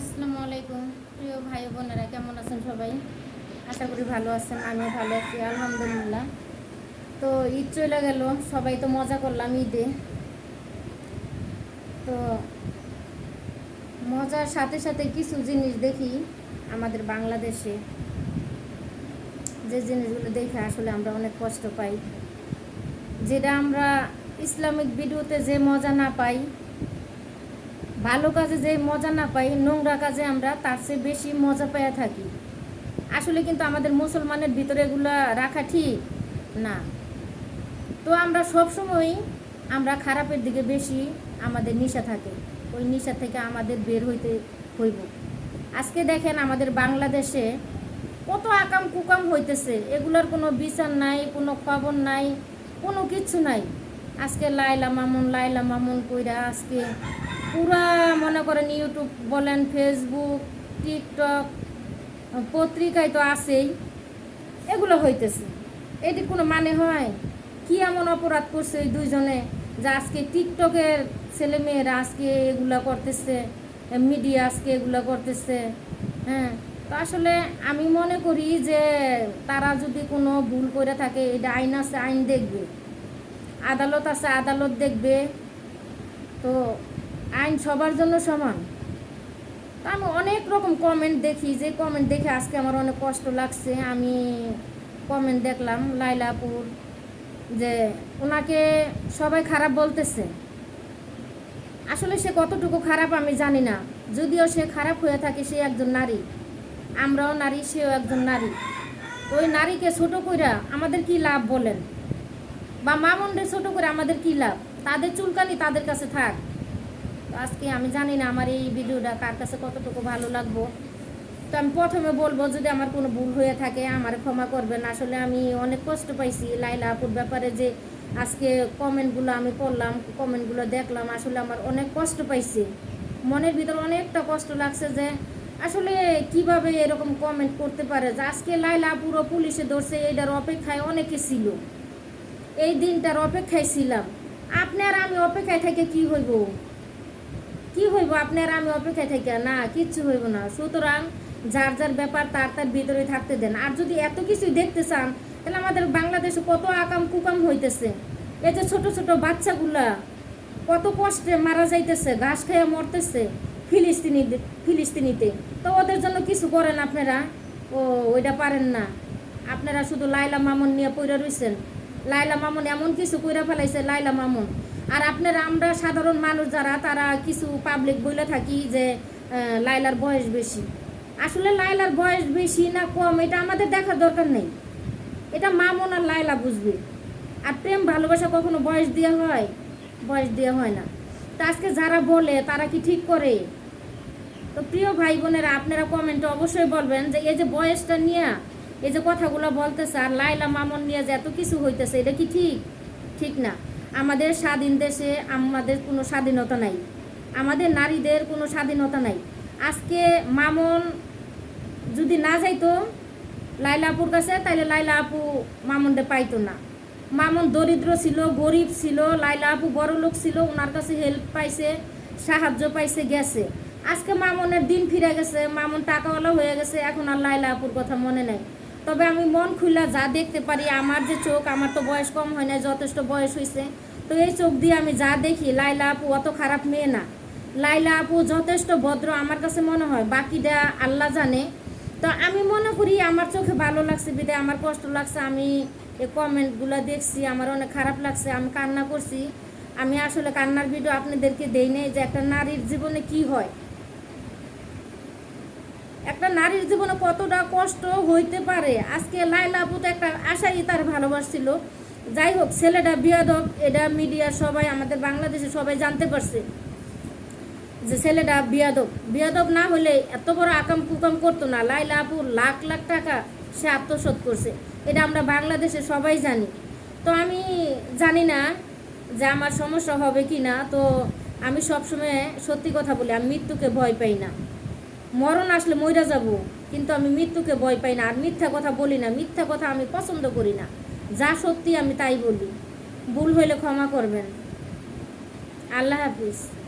আসসালামু আলাইকুম। প্রিয় ভাই বোনেরা, কেমন আছেন সবাই? আশা করি ভালো আছেন, আমিও ভালো আছি, আলহামদুলিল্লাহ। তো ঈদ চলে গেল, সবাই তো মজা করলাম ঈদে। তো মজার সাথে সাথে কিছু জিনিস দেখি আমাদের বাংলাদেশে। যে জিনিসগুলো দেখে আসলে আমরা অনেক কষ্ট পাই। যেটা আমরা ইসলামিক ভিডিওতে যে মজা না পাই ভালো কাজে যে মজা না পাই, নোংরা কাজে আমরা, তার চেয়ে বেশি মজা পেয়ে থাকি। আসলে কিন্তু আমাদের মুসলমানের ভিতরে এগুলো রাখা ঠিক না। তো আমরা সবসময় আমরা খারাপের দিকে বেশি আমাদের নিশা থাকে। ওই নিশা থেকে আমাদের বের হইতে হইব। আজকে দেখেন আমাদের বাংলাদেশে কত আকাম কুকাম হইতেছে। এগুলোর কোনো বিচার নাই, কোনো খবর নাই, কোনো কিচ্ছু নাই। আজকে লাইলা মামুন লাইলা মামুন কইরা আজকে পুরা মনে করেন ইউটিউব বলেন ফেসবুক টিকটক পত্রিকায় তো আছেই। এগুলো হইতেছে। এটি কোনো মানে হয়? কি এমন অপরাধ করছে ওই দুইজনে যে আজকে টিকটকের ছেলে মেয়েরা আজকে এগুলা করতেছে মিডিয়া আজকে এগুলা করতেছে? হ্যাঁ তো আসলে আমি মনে করি যে তারা যদি কোনো ভুল করে থাকে, এটা আইন আছে, আইন দেখবে। আদালত আছে, আদালত দেখবে। তো আইন সবার জন্য সমান। আমি অনেক রকম কমেন্ট দেখি, যে কমেন্ট দেখে আজকে আমার অনেক কষ্ট লাগছে। আমি কমেন্ট দেখলাম লাইলাপুর, যে ওনাকে সবাই খারাপ বলতেছে। আসলে সে কতটুকু খারাপ আমি জানি না। যদিও সে খারাপ হয়ে থাকে, সে একজন নারী। আমরাও নারী, সেও একজন নারী। ওই নারীকে ছোট কইরা আমাদের কি লাভ বলেন? বা মামন্ডে ছোট করে আমাদের কি লাভ? তাদের চুলকানি তাদের কাছে থাক। তো আজকে আমি জানি না আমার এই ভিডিওটা কার কাছে কতটুকু ভালো লাগবো। তো আমি প্রথমে বলব, যদি আমার কোনো ভুল হয়ে থাকে, আমার ক্ষমা করবেন। আসলে আমি অনেক কষ্ট পাইছি লাইলা আপুর ব্যাপারে যে আজকে কমেন্টগুলো আমি পড়লাম কমেন্টগুলো দেখলাম। আসলে আমার অনেক কষ্ট পাইছি। মনের ভিতর অনেকটা কষ্ট লাগছে যে আসলে কীভাবে এরকম কমেন্ট করতে পারে? যে আজকে লাইলা পুরো পুলিশে ধরছে, এইটার অপেক্ষায় অনেকে ছিল। এই দিনটার অপেক্ষায় ছিলাম। আপনি আর আমি অপেক্ষায় থেকে কি হইব? কি হইব? আপনার আমি অপেক্ষায় থেকে না, কিচ্ছু হইব না। সুতরাং যার যার ব্যাপার, তার তার ভিতরে থাকতে দেন। আর যদি এত কিছু দেখতে চান, তাহলে আমাদের বাংলাদেশে কত আকাম কুকাম হইতেছে। এই যে ছোট ছোট বাচ্চাগুলা কত কষ্টে মারা যাইতেছে, ঘাস খেয়ে মরতেছে ফিলিস্তিনি ফিলিস্তিনিতে। তো ওদের জন্য কিছু করেন আপনারা? ও, ওইটা পারেন না। আপনারা শুধু লাইলা মামুন নিয়ে পইরা রইছেন। লাইলা মামুন এমন কিছু কইরা ফেলাইছে লাইলা মামুন। আর আপনারা আমরা সাধারণ মানুষ যারা, তারা কিছু পাবলিক বলে থাকি যে লাইলার বয়স বেশি। আসলে লাইলার বয়স বেশি না কম, এটা আমাদের দেখার দরকার নেই। এটা মামুন আর লাইলা বুঝবে। আর প্রেম, ভালোবাসা কখনো বয়স দিয়ে হয়? বয়স দিয়ে হয় না। তা আজকে যারা বলে, তারা কি ঠিক করে? তো প্রিয় ভাই বোনেরা, আপনারা কমেন্টে অবশ্যই বলবেন যে, এই যে বয়সটা নিয়ে, এই যে কথাগুলো বলতেছে, আর লাইলা মামুন নিয়ে যে এত কিছু হইতেছে, এটা কি ঠিক? ঠিক না। আমাদের স্বাধীন দেশে আমাদের কোনো স্বাধীনতা নাই। আমাদের নারীদের কোনো স্বাধীনতা নাই। আজকে মামুন যদি না যাইতো, লাইলা আপুর কাছে তাহলে লাইলা আপু মামুনটা পাইতো না। মামুন দরিদ্র ছিল, গরিব ছিল, লাইলা আপু বড় লোক ছিল ওনার কাছে হেল্প পাইছে, সাহায্য পাইছে, গেছে। আজকে মামুনের দিন ফিরে গেছে, মামুন টাকাওয়ালা হয়ে গেছে, এখন আর লাইলা আপুর কথা মনে নেই। তবে আমি মন খুলে যা দেখতে পারি, আমার যে চোখ, আমার তো বয়স কম হয় না যথেষ্ট বয়স হয়েছে তো এই চোখ দিয়ে আমি যা দেখি, লাইলা আপু অত খারাপ মেয়ে না। লাইলা আপু যথেষ্ট ভদ্র, আমার কাছে মনে হয় বাকিটা আল্লাহ জানে। তো আমি মনে করি আমার চোখে ভালো লাগছে বিদায়, আমার কষ্ট লাগছে, আমি এই কমেন্টগুলো দেখছি, আমার অনেক খারাপ লাগছে, আমি কান্না করছি। আমি আসলে কান্নার ভিডিও আপনাদেরকে দেই নেই যে একটা নারীর জীবনে কি হয়। একটা নারীর জীবনে কতটা কষ্ট হইতে পারে? আজকে লাইলা আপু তো একটা আশাই তার ভালোবাসছিল। যাই হোক, ছেলেটা বিয়াদব, এটা মিডিয়া সবাই, আমাদের বাংলাদেশে সবাই জানতে পারছে যে ছেলেটা বিয়াদব। বিয়াদব না হলে এত বড় আকাম কুকাম করতো না। লাইলা আপু লাখ লাখ টাকা সে আত্মসাৎ করছে। এটা আমরা বাংলাদেশে সবাই জানি। তো আমি জানি না যে আমার সমস্যা হবে কি না তো আমি সবসময় সত্যি কথা বলি, আমি মৃত্যুকে ভয় পাই না। মরণ আসলে মইরা যাব। কিন্তু আমি মৃত্যুকে ভয় পাই না। আর মিথ্যা কথা বলি না। মিথ্যা কথা আমি পছন্দ করি না। যা সত্যি আমি তাই বলি। ভুল হইলে ক্ষমা করবেন। আল্লাহ হাফিজ।